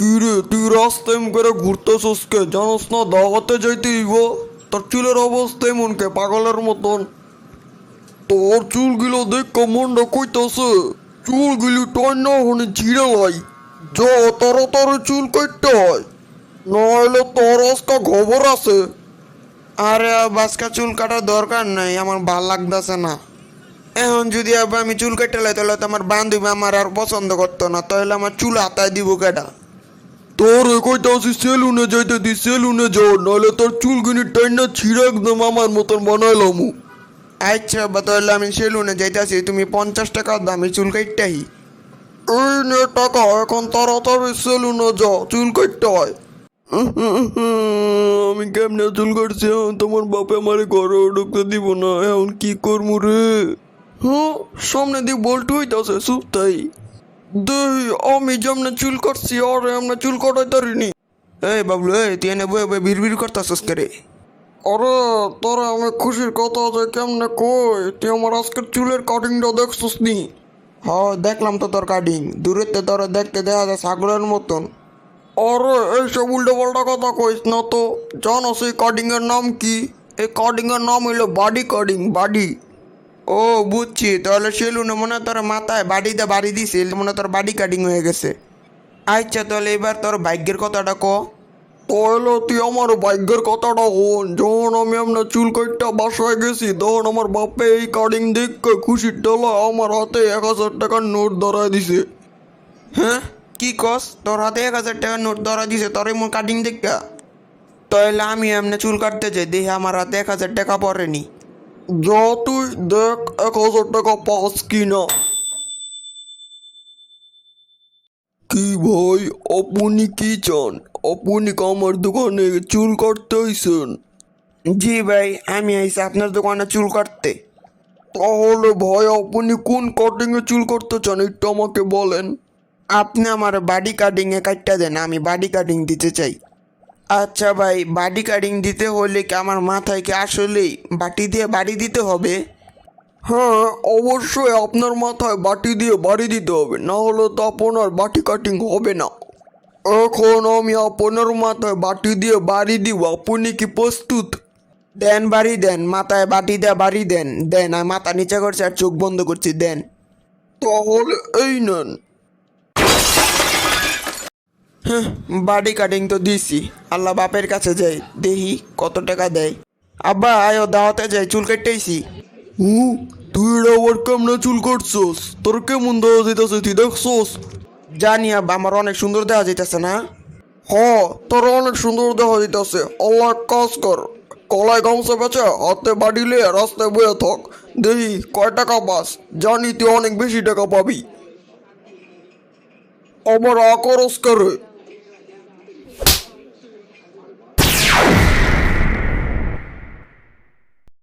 কি রে তুই রাস্তা এম করে ঘুরতেছস কে? জানোস না, দাওয়াতে যাইতে দিব তোর চুলের অবস্থা এমন কে? পাগলের মতন। তোর চুলগুলো দেখ মনটা কইতাছে, চুলগুলি টন্য হনে ছিঁড়ে লাই। য তাড়াতাড়ি চুল কাটতে হয়। নইলে তোর আজকা খবর আছে। আরে বাসকা চুল কাটার দরকার নাই, আমার ভালো লাগতেছে না। এখন যদি আবার আমি চুল কেটে লাই, তাহলে তো আমার বান্ধবী আমার আর পছন্দ করতো না, তাহলে আমার চুল হাতায় দিব কেটা তোর কইতাছি সেলুনে যাইতে দি সেলুনে যাও নইলে তোর চুলগুলি টাইনা ছিঁড়ে একদম আমার মতন বানাইলামু। আচ্ছা বা তাহলে আমি সেলুনে যাইতাছি তুমি পঞ্চাশ টাকা দামি চুল কাটটাই এই নে টাকা এখন তাড়াতাড়ি সেলুনে যাও চুল কাটতে হয়। আমি কেমনে চুল কাটছি এখন তোমার বাপে আমারে ঘরে ঢুকতে দিব না এখন কি করব রে? হ্যাঁ সামনে দিয়ে বল্টু হইতাছে চুপ তাই দেই আমি যেমনে চুল কাটছি আর এমনি চুল কাটাই তারিনি। এই বাবলু এই তুই এনে বয়ে বয়ে বিড় বিড় করতেছিস করে? আরে তোরা আমি খুশির কথা আছে কেমনে কই তুই আমার আজকের চুলের কাটিংটা দেখছিস নি হ দেখলাম তো তোর কাটিং দূরেতে তোর দেখতে দেখা যায় ছাগলের মতন। আরে এইসব উল্টো পাল্টা কথা কইস না তো। জানো সেই কাটিং এর নাম কি? এই কাটিং এর নাম হইল বাডি কাটিং বাডি ও বুঝছি। তাহলে সেলুনে মনে তোর মাথায় বাড়িতে বাড়ি দিছিল মনে তোর বাড়ি কাটিং হয়ে গেছে। আচ্ছা তাহলে এবার তোর ভাগ্যের কথাটা ক। তাহলে তুই আমার ভাগ্যের কথাটা হন যখন আমি আপনার চুল কাটটা বাসায় গেছি তখন আমার বাপে এই কাটিং দেখে খুশির টেলা আমার হাতে এক হাজার টাকার নোট ধরায় দিছে। হ্যাঁ? কি কস? তোর হাতে এক হাজার টাকার নোট ধরা দিছে তোর এমন কাটিং দেখা। তাহলে আমি এমনি চুল কাটতে চাই দেখি আমার হাতে এক হাজার টাকা পড়েনি। যা তুই দেখ এক হাজার টাকা পাস কিনা কি ভাই আপনি কি চান আপনি আমার দোকানে চুল কাটতে আইসেন জি ভাই আমি আইসি আপনার দোকানে চুল কাটতে তাহলে ভাই আপনি কোন কাটিং এ চুল করতে চান একটু আমাকে বলেন আপনি আমার বাডি কাটিংয়ে কাটতে দেন আমি বাডি কাটিং দিতে চাই আচ্ছা ভাই বাডি কাটিং দিতে হলে কি আমার মাথায় কি আসলেই বাটি দিয়ে বাড়ি দিতে হবে? হ্যাঁ অবশ্যই আপনার মাথায় বাটি দিয়ে বাড়ি দিতে হবে না হলে তো আপনার বাটি কাটিং হবে না। এখন আমি আপনার মাথায় বাটি দিয়ে বাড়ি দিব আপনি কি প্রস্তুত? দেন বাড়ি দেন মাথায় বাটি দিয়ে বাড়ি দেন দেন আমি মাথা নিচে করছি আর চোখ বন্ধ করছি দেন। তাহলে এই নেন। বাডি কাটিং তো দিছি। আল্লাহ বাপের কাছে যাই, দেখি কত টাকা দেয়। আব্বা, আয়ো দাওয়াতে যাই, চুল কেটেছি হু, তুই এটা আবার কেমনে চুল কাটছস তোর কেমন দেওয়া যেতেছে তুই দেখছস? জানি আব্বা, আমার অনেক সুন্দর দেওয়া যেতেছে না? হ, তোর অনেক সুন্দর দেখা যেতেছে আল্লাহ কাজ কর কলায় গামছা বেচে, হাতে বাড়ি লিয়ে রাস্তায় বয়ে থাক। দেখি কয় টাকা পাস, জানি তুই অনেক বেশি টাকা পাবি। আমার আকরস করে